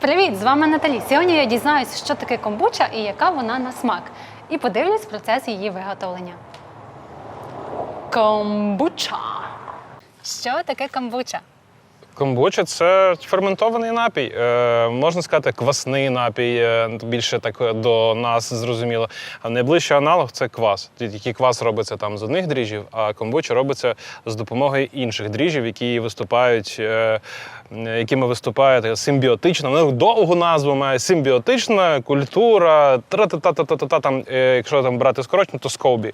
Привіт, з вами Наталі. Сьогодні я дізнаюся, що таке комбуча і яка вона на смак. І подивлюсь процес її виготовлення. Комбуча. Що таке комбуча? Комбуча це ферментований напій. Е, можна сказати, квасний напій, е, більше так до нас зрозуміло. А найближчий аналог це квас. Тільки квас робиться там з одних дріжджів, а комбуча робиться з допомогою інших дріжджів, які виступають, е, якими виступаєте, симбіотично. Вони довгу назву має симбіотична культура. та-та-та-та-та-та, Там, е, якщо там брати скорочено, то скобі.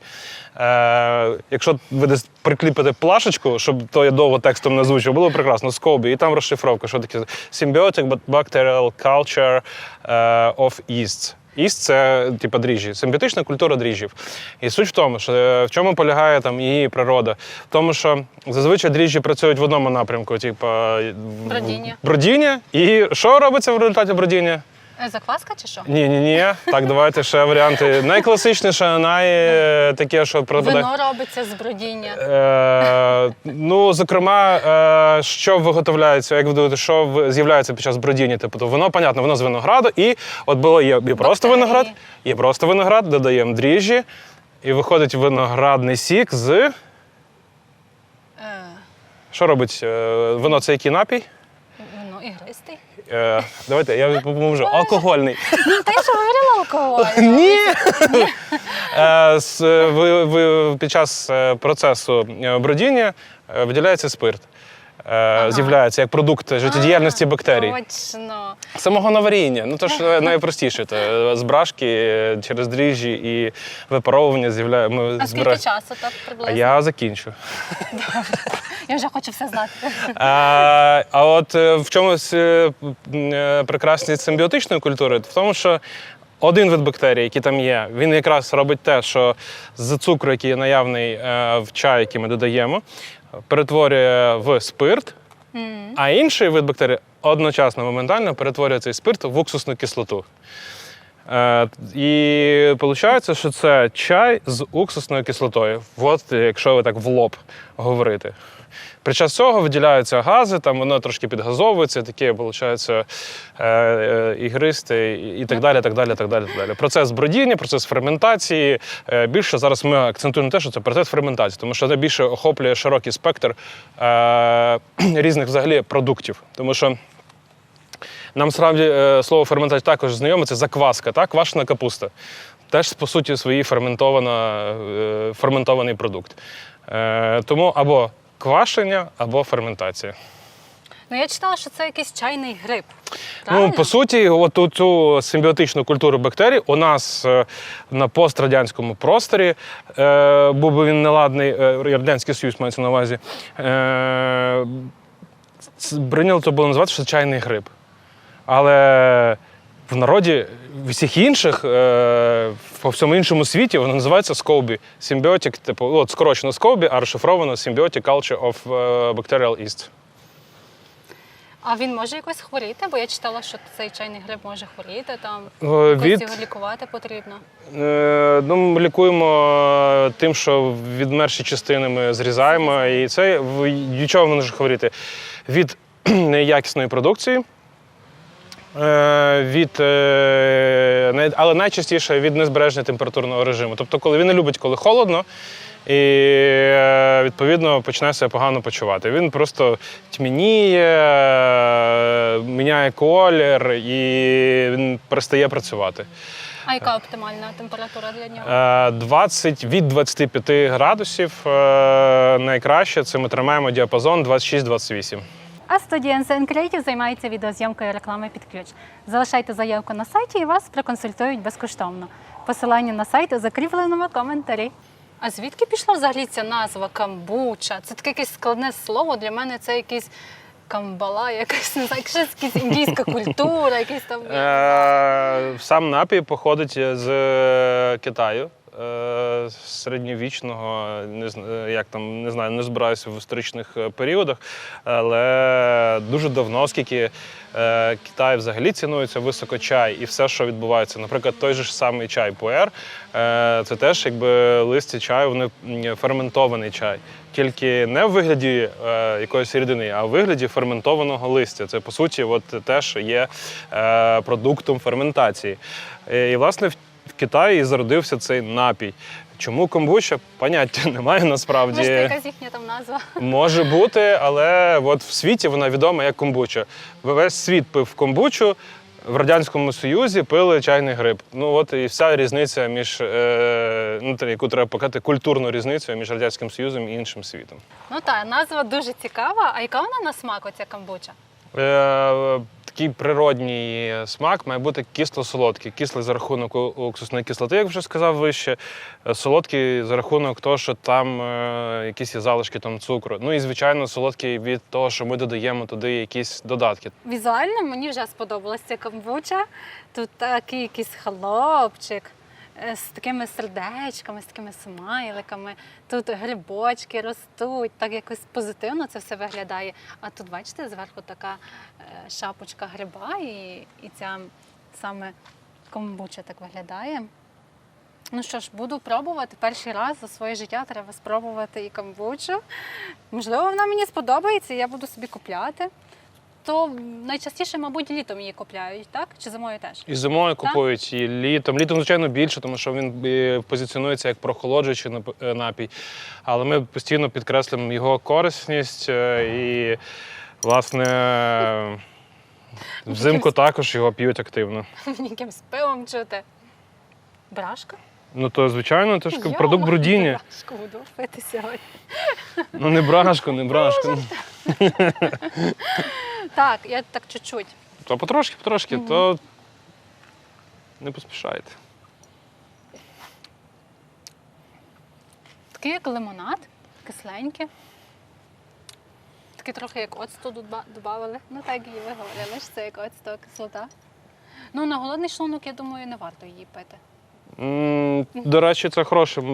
Е, якщо ви десь прикліпите плашечку, щоб то я довго текстом не звучив, було прекрасно. Скобі, і там розшифровка, що таке Symbiotic Bacterial Culture е, of Yeasts. Іст це типа дріжджі, симбіотична культура дріжджів. І суть в тому, що е, в чому полягає там її природа. В тому, що зазвичай дріжджі працюють в одному напрямку, типу Бродіння. бродіння. І що робиться в результаті бродіння? Е, Закваска чи що? Ні, ні, ні. Так, давайте ще варіанти. Найкласичніше, най е, таке, що пропадає. Вино робиться з бродіння. Е, ну, зокрема, е, що виготовляється, як ви думаєте, що в- з'являється під час бродіння? Типу, то воно, понятно, воно з винограду, і от було є, є просто Бактерії. виноград, є просто виноград, додаємо дріжджі, і виходить виноградний сік з. Е, Що робить е, вино? Це який напій? вино ігристий. Е, давайте, я допоможу. Алкогольний. Ну, ти ж говорила алкоголь. Ні. Е, з- ви- ви- Під час е, процесу е, бродіння е, виділяється спирт. Е, З'являється як продукт життєдіяльності бактерій. Точно. Самого наваріння. Ну то ж е, найпростіше. Це з брашки е, через дріжджі і випаровування з'являє. Ми А скільки збираємо. часу так А приблизно? я закінчу. Я вже хочу все знати. А, а от е, в чомусь е, е, прекрасність симбіотичної культури в тому, що один вид бактерій, який там є, він якраз робить те, що з цукру, який є наявний в чай, який ми додаємо, перетворює в спирт, а інший вид бактерій одночасно моментально перетворює цей спирт в уксусну кислоту. Е, і виходить, що це чай з уксусною кислотою. От якщо ви так в лоб говорити. Під час цього виділяються гази, там воно трошки підгазовується, таке, виходить, е, е, ігристе і так далі. так далі, так далі, так далі. Процес бродіння, процес ферментації. Більше зараз ми акцентуємо те, що це процес ферментації, тому що це більше охоплює широкий спектр різних взагалі продуктів. Тому що нам справді е, слово ферментація також знайоме, це закваска, так? квашена капуста. Теж, по суті, свої ферментована, е, ферментований продукт. Е, тому або квашення, або ферментація. Ну я читала, що це якийсь чайний гриб. Ну, по суті, от цю симбіотичну культуру бактерій у нас на пострадянському просторі, е, був би він неладний, е, Радянський Союз мається на увазі, е, ц- прийнято було називати, що це чайний гриб. Але в народі всіх інших, е, по всьому іншому світі, воно називається скоубі. Симбіотик, типу, от скорочено скоубі, а розшифровано Symbiotic Culture of е, Bacterial Yeast. А він може якось хворіти? Бо я читала, що цей чайний гриб може хворіти, там Е, якось від- його лікувати потрібно. Е, Ну, ми лікуємо тим, що відмерші частини ми зрізаємо, і це в- від чого воно може хворіти? Від неякісної продукції, від, е, але найчастіше від незбереження температурного режиму. Тобто, коли він не любить, коли холодно, і е, відповідно починає себе погано почувати. Він просто тьмяніє, е, міняє колір і він перестає працювати. А яка оптимальна температура для нього? Е, 20, від 25 градусів е, найкраще це ми тримаємо діапазон 26-28. А студія NCN Creative займається відеозйомкою реклами під ключ. Залишайте заявку на сайті і вас проконсультують безкоштовно. Посилання на сайт у закріпленому коментарі. А звідки пішла взагалі ця назва камбуча? Це таке якесь складне слово. Для мене це якийсь камбала, якась не знаю, якась якась індійська культура, якийсь там. Е, сам напій походить з Китаю. Е, середньовічного, не як там не знаю, не збираюся в історичних е, періодах, але дуже давно, оскільки е, Китай взагалі цінується високо чай і все, що відбувається. Наприклад, той же ж самий чай пуер, е, це теж якби листя чаю, вони ферментований чай. Тільки не в вигляді е, якоїсь рідини, а в вигляді ферментованого листя. Це по суті, от теж є е, продуктом ферментації. Е, І власне в Китаї і зародився цей напій. Чому комбуча? Поняття немає насправді. Може, це якась їхня там назва. Може бути, але от в світі вона відома як комбуча. Весь світ пив комбучу. В Радянському Союзі пили чайний гриб. Ну от і вся різниця між е, ну, яку треба показати, культурну різницю між Радянським Союзом і іншим світом. Ну так, назва дуже цікава. А яка вона на смак, оця камбуча? Е, такий природній смак має бути кисло-солодкий. Кислий за рахунок уксусної кислоти, як вже сказав вище. е, Солодкий за рахунок того, що там е, якісь є залишки там, цукру. Ну і звичайно, солодкий від того, що ми додаємо туди якісь додатки. Візуально мені вже сподобалася камбуча. Тут такий якийсь хлопчик е, з такими сердечками, з такими смайликами. Тут грибочки ростуть, так якось позитивно це все виглядає. А тут, бачите, зверху така е, шапочка гриба, і, і ця саме камбуча так виглядає. Ну що ж, буду пробувати. Перший раз за своє життя треба спробувати і камбучу. Можливо, вона мені сподобається, і я буду собі купляти. То найчастіше, мабуть, літом її купляють, так? Чи зимою теж? І зимою купують і літом. Літом, звичайно, більше, тому що він е, позиціонується як прохолоджуючий е, напій. Але ми постійно підкреслюємо його корисність е, і, власне, взимку також його п'ють активно. Якимсь пивом чути. Брашка? Ну то звичайно, це ж Йо, продукт брудіння. Брашку буду пити сьогодні. Ну не брашко, не брашко. Так, я так чуть-чуть. То потрошки, потрошки, то не поспішайте. Такий як лимонад, кисленький. Такий трохи як оцту додавали. Ну так її виговорили, що це як оцту кислота. Ну, на голодний шлунок, я думаю, не варто її пити. До речі, це хороше е,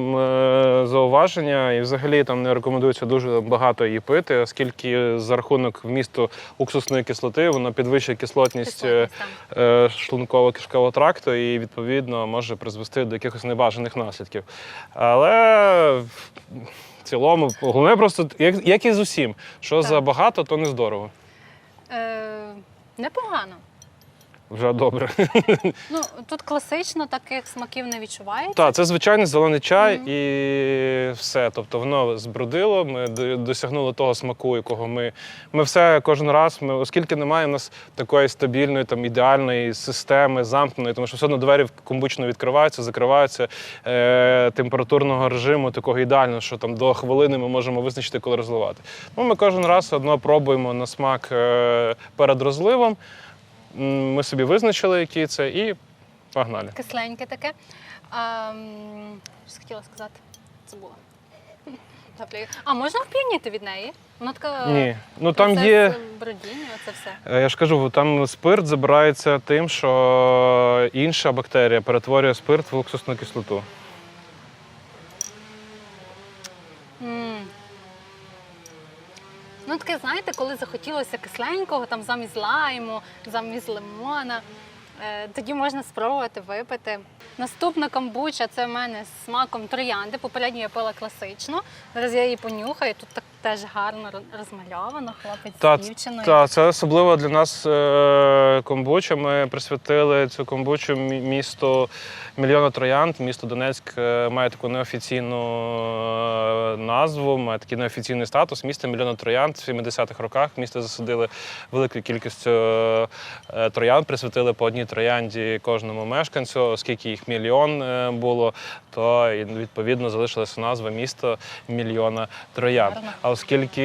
зауваження, і взагалі там не рекомендується дуже багато її пити, оскільки за рахунок вмісту уксусної кислоти воно підвищує кислотність е, Кислотність е, шлунково-кишкового тракту і відповідно може призвести до якихось небажаних наслідків. Але в цілому, головне просто, як, як і з усім, що Так. забагато, то не здорово. Е, непогано. Вже добре. Ну, тут класично таких смаків не відчувається. Так, це звичайний зелений чай Мгм. і все. Тобто воно збродило, ми досягнули того смаку, якого ми. Ми все кожен раз, ми, оскільки немає в нас такої стабільної, там, ідеальної системи, замкненої, тому що все одно двері комбучно відкриваються, закриваються е, температурного режиму, такого ідеального, що там до хвилини ми можемо визначити, коли розливати. Ну, ми кожен раз одно пробуємо на смак е, перед розливом. Ми собі визначили, який це, і погнали. Кисленьке таке. А, м, що хотіла сказати? Забула. Добре. А можна вп'яніти від неї? Вона така. Ні. Ну там процес є. бродіння, все. Е, Я ж кажу, там спирт забирається тим, що інша бактерія перетворює спирт в уксусну кислоту. Ну, таке, знаєте, коли захотілося кисленького, там замість лайму, замість лимона. е, Тоді можна спробувати випити. Наступна камбуча це в мене з смаком троянди. Попередньо я пила класично. Зараз я її понюхаю. Тут так теж гарно розмальовано, хлопець Та, з дівчиною. та, це особливо для нас е, комбуча. Ми присвятили цю комбучу мі- місту мільйона троянд. Місто Донецьк е, має таку неофіційну е, назву, має такий неофіційний статус. Місто мільйона троянд в 70-х роках. Місто засадили велику кількість е, троянд, присвятили по одній троянді кожному мешканцю, оскільки їх мільйон було, то відповідно залишилася назва місто мільйона троянд. Оскільки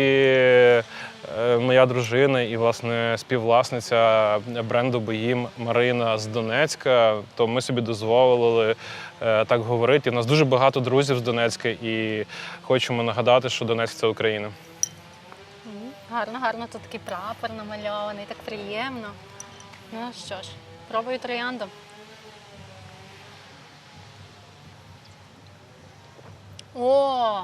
е, моя дружина і власне співвласниця бренду Боїм Марина з Донецька, то ми собі дозволили е, так говорити. У нас дуже багато друзів з Донецька, і хочемо нагадати, що Донецьк це Україна. Гарно, гарно. Тут такий прапор намальований, так приємно. Ну що ж, пробую троянду. О,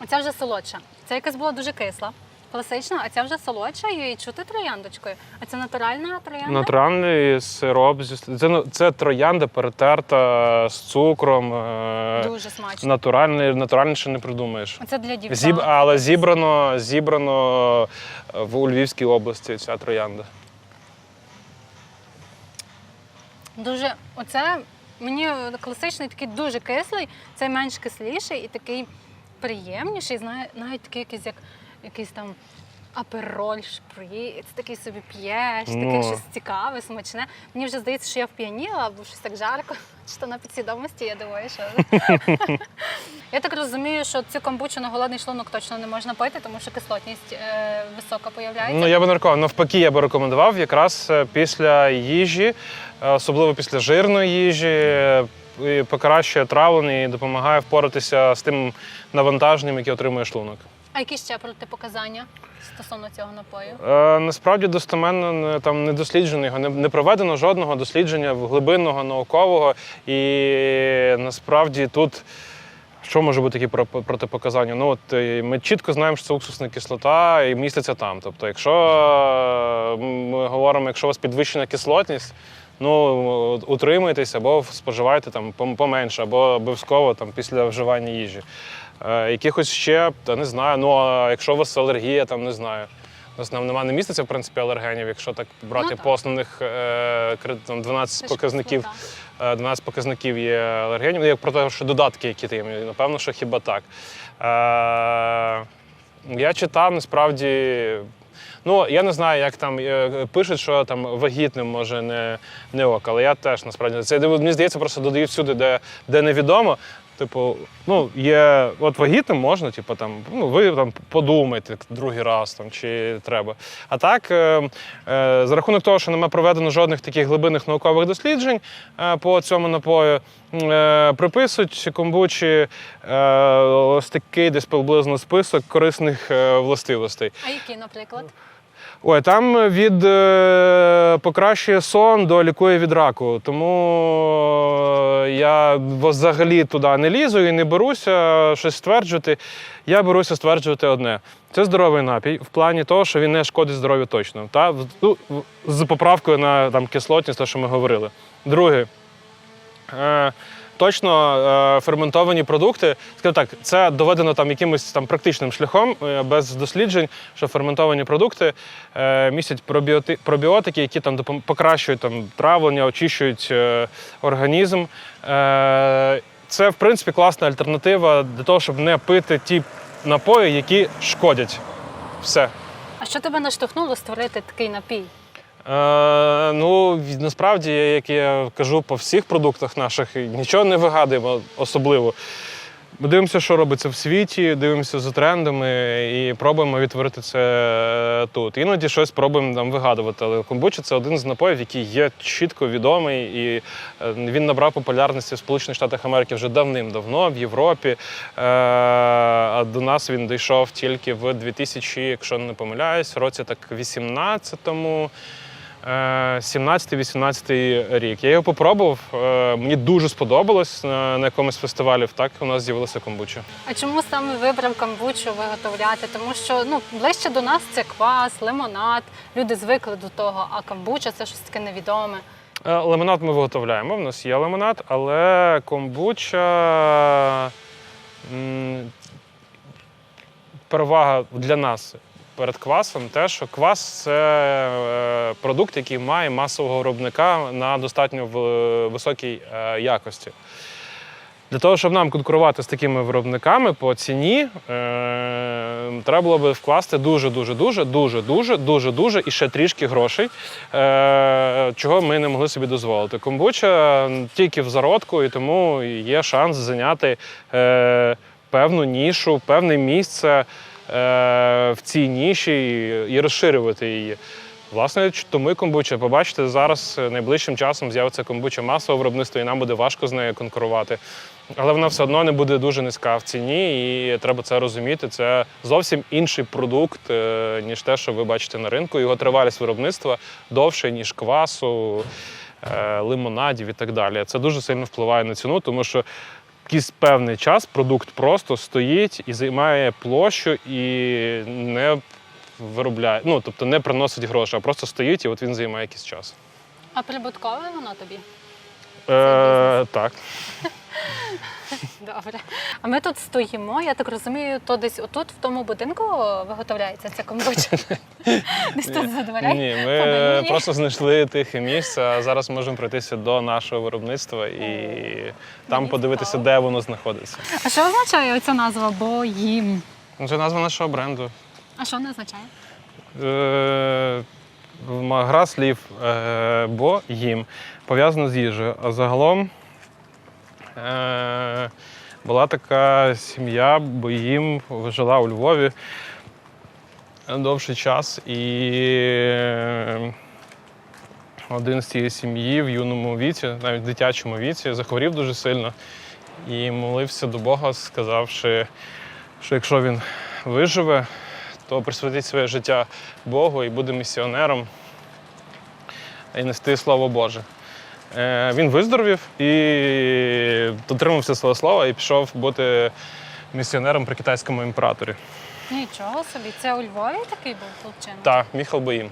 оця вже солодша. Це якась була дуже кисла, класична, а ця вже солодша і чути трояндочкою. А це натуральна троянда? Натуральний сироп. зі- Це, ну, це троянда перетерта з цукром. е, Дуже смачно. Натуральний, натуральніше не придумаєш. Оце для дівчат. Зіб, але зібрано, зібрано в у Львівській області ця троянда. Дуже, оце мені класичний такий дуже кислий, цей менш кисліший і такий приємніший, знає, навіть такий якийсь як якийсь там апероль, шприц, такий собі п'єш, таке Ну. щось цікаве, смачне. Мені вже здається, що я вп'яніла, бо щось так жарко. Що на підсвідомості, я думаю, що. я так розумію, що цю камбучу на голодний шлунок точно не можна пити, тому що кислотність е, висока появляється. Ну я би не рекомендував. Навпаки, я би рекомендував якраз е, після їжі, е, особливо після жирної їжі, е, покращує травлення і допомагає впоратися з тим навантаженням, яке отримує шлунок. А які ще протипоказання стосовно цього напою? Е, насправді достеменно не- там не досліджено його, не, не проведено жодного дослідження глибинного, наукового. І насправді тут що може бути такі про- протипоказання? Ну, от е, ми чітко знаємо, що це уксусна кислота і міститься там. Тобто, якщо е, ми говоримо, якщо у вас підвищена кислотність, ну утримуйтесь або споживайте там поменше, або обов'язково там після вживання їжі. Е, якихось ще, та не знаю. Ну а якщо у вас алергія, там не знаю. У нас нам немає не міститься, в принципі, алергенів, якщо так брати Ну, так. по основних е, там, 12 Це показників. Е, 12 показників є алергенів. Ну, як про те, що додатки, які ти є, напевно, що хіба так. Е, я читав насправді. Ну, я не знаю, як там е, пишуть, що там вагітним може не, не ок, але я теж насправді це мені здається, просто додають всюди, де, де невідомо. Типу, ну, є, от вагітним можна, типу, там, ну, ви там подумайте другий раз там, чи треба. А так, е, е, за рахунок того, що немає проведено жодних таких глибинних наукових досліджень е, по цьому напою, е, приписують комбучі е, ось такий десь приблизно список корисних е, властивостей. А які, наприклад? Ой, там від е, покращує сон до лікує від раку. Тому е, я взагалі туди не лізу і не беруся щось стверджувати. Я беруся стверджувати одне: це здоровий напій в плані того, що він не шкодить здоров'ю точно. Та? Ну, з поправкою на там, кислотність, те, що ми говорили. Друге. Е, Точно е, ферментовані продукти, скажімо так, це доведено там якимось там практичним шляхом, е, без досліджень, що ферментовані продукти е, містять пробіоти, пробіотики, які там покращують там травлення, очищують організм. Це, в принципі, класна альтернатива для того, щоб не пити ті напої, які шкодять. Все. А що тебе наштовхнуло створити такий напій? Е, ну, насправді, як я кажу по всіх продуктах наших, нічого не вигадуємо особливо. Ми дивимося, що робиться в світі, дивимося за трендами і пробуємо відтворити це тут. Іноді щось пробуємо там вигадувати. Але комбуча це один з напоїв, який є чітко відомий, і е, він набрав популярності в Сполучених Штатах Америки вже давним-давно, в Європі. Е, А до нас він дійшов тільки в 2000, якщо не помиляюсь, році так 18-му. Е, 17-18 рік. Я його попробував, е, мені дуже сподобалось на, якомусь фестивалі. Так у нас з'явилася комбуча. А чому саме вибрав камбучу виготовляти? Тому що ну ближче до нас це квас, лимонад. Люди звикли до того, а камбуча це щось таке невідоме. Е, Лимонад ми виготовляємо. У нас є лимонад, але комбуча перевага для нас перед квасом те, що квас це е, продукт, який має масового виробника на достатньо високій е, якості. Для того, щоб нам конкурувати з такими виробниками по ціні, е, треба було би вкласти дуже, дуже, дуже, дуже, дуже, дуже, і ще трішки грошей, чого ми не могли собі дозволити. Комбуча тільки в зародку, і тому є шанс зайняти певну нішу, певне місце в цій ніші і, розширювати її. Власне, тому комбуча. Побачите, зараз е, найближчим часом з'явиться комбуча масового виробництва, і нам буде важко з нею конкурувати. Але вона все одно не буде дуже низька в ціні, і треба це розуміти. Це зовсім інший продукт, е, ніж те, що ви бачите на ринку. Його тривалість виробництва довше, ніж квасу, е, лимонадів і так далі. Це дуже сильно впливає на ціну, тому що якийсь певний час продукт просто стоїть і займає площу і не виробляє, ну тобто не приносить гроші, а просто стоїть і от він займає якийсь час. А прибуткове воно тобі? Е, так. Добре. А ми тут стоїмо, я так розумію, то десь отут, в тому будинку виготовляється ця комбуча. Десь тут за дверей. Ні, ми просто знайшли тихе місце, а зараз можемо пройтися до нашого виробництва і там подивитися, де воно знаходиться. А що означає оця назва Боїм? Це назва нашого бренду. А що вона означає? Гра слів е, бо їм пов'язано з їжею. А загалом е, була така сім'я, бо їм жила у Львові довший час. І е, один з цієї сім'ї в юному віці, навіть в дитячому віці, захворів дуже сильно і молився до Бога, сказавши, що якщо він виживе, то присвятить своє життя Богу і буде місіонером і нести слово Боже. Е, Він виздоровів і дотримався свого слова і пішов бути місіонером при китайському імператорі. Нічого собі, це у Львові такий був хлопчина? Так, Міхал Боїм.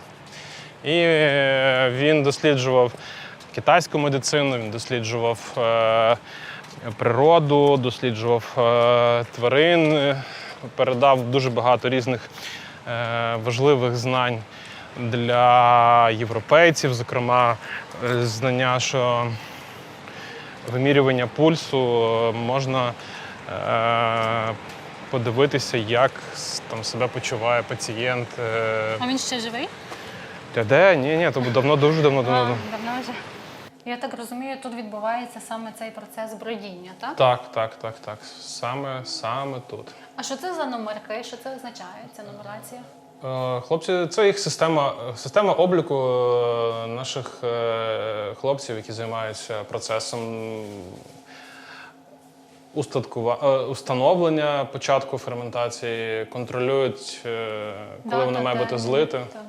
І е, він досліджував китайську медицину, він досліджував е, природу, досліджував тварин, передав дуже багато різних е, важливих знань для європейців, зокрема, е, знання, що вимірювання пульсу можна е, подивитися, як там себе почуває пацієнт. А він ще живий? Та де? Ні, ні, то давно, дуже давно А, давно. давно вже. Я так розумію, тут відбувається саме цей процес бродіння, так? Так, так, так, так. Саме, саме тут. А що це за номерки? Що це означає, ця нумерація? Е, Хлопці, це їх система, система обліку е, наших е, хлопців, які займаються процесом установлення початку ферментації, контролюють, коли Дата, воно має бути термін, злите. так.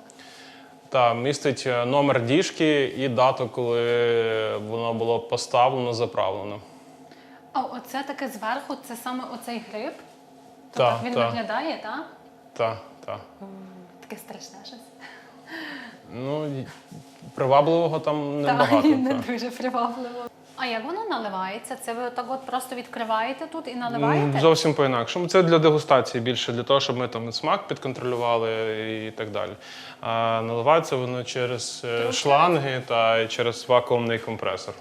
Та містить е, номер діжки і дату, коли воно було поставлено, заправлено. А оце таке зверху, це саме оцей гриб? Тобто Так, так він та. виглядає, так? Так, так. Таке страшне щось. Ну, привабливого там Так, небагато. і не та. дуже привабливо. А як воно наливається? Це ви так от просто відкриваєте тут і М, наливаєте? Зовсім по-інакшому. Це для дегустації більше, для того, щоб ми там смак підконтролювали і так далі. А наливається воно через е, шланги та через вакуумний компресор.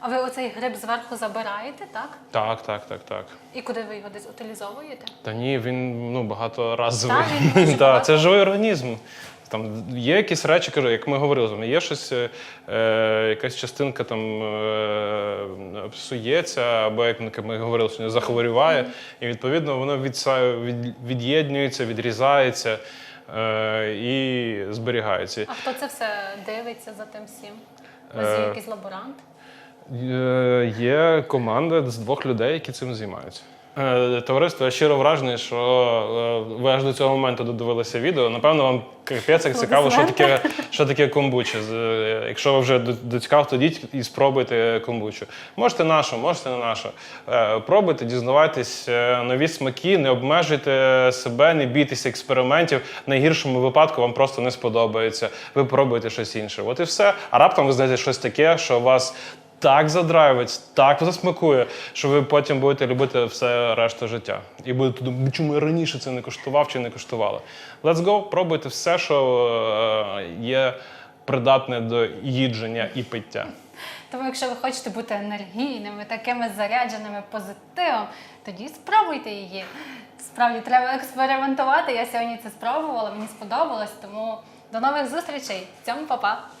А ви оцей гриб зверху забираєте, так? Так, так, так, так. І куди ви його десь утилізовуєте? Та ні, він ну, багаторазовий. Так, він дуже Та, багато. це живий організм. Там є якісь речі, кажу, як ми говорили є щось, е, е, якась частинка там е, псується, або як ми говорили, сьогодні захворюває, і відповідно воно відса- від, від'єднюється, відрізається е, і зберігається. А хто це все дивиться за тим всім? У вас є Е, якийсь лаборант? Е, Є команда з двох людей, які цим займаються. Е, Товариство, я щиро вражений, що е, ви аж до цього моменту додивилися відео. Напевно, вам капець як цікаво, що таке, що таке комбуча. Е, Якщо ви вже доцікав, то йдіть і спробуйте комбучу. Можете нашу, можете не нашу. Пробуйте, дізнавайтесь нові смаки, не обмежуйте себе, не бійтеся експериментів. В найгіршому випадку вам просто не сподобається. Ви пробуєте щось інше. От і все. А раптом ви знайдете щось таке, що вас так задрайвить, так засмакує, що ви потім будете любити все решту життя. І будете думати, чому я раніше це не коштував чи не коштувала. Let's go, пробуйте все, що е, є придатне до їдження і пиття. Тому, якщо ви хочете бути енергійними, такими зарядженими позитивом, тоді спробуйте її. Справді треба експериментувати. Я сьогодні це спробувала, мені сподобалось, тому до нових зустрічей. Цьому па-па!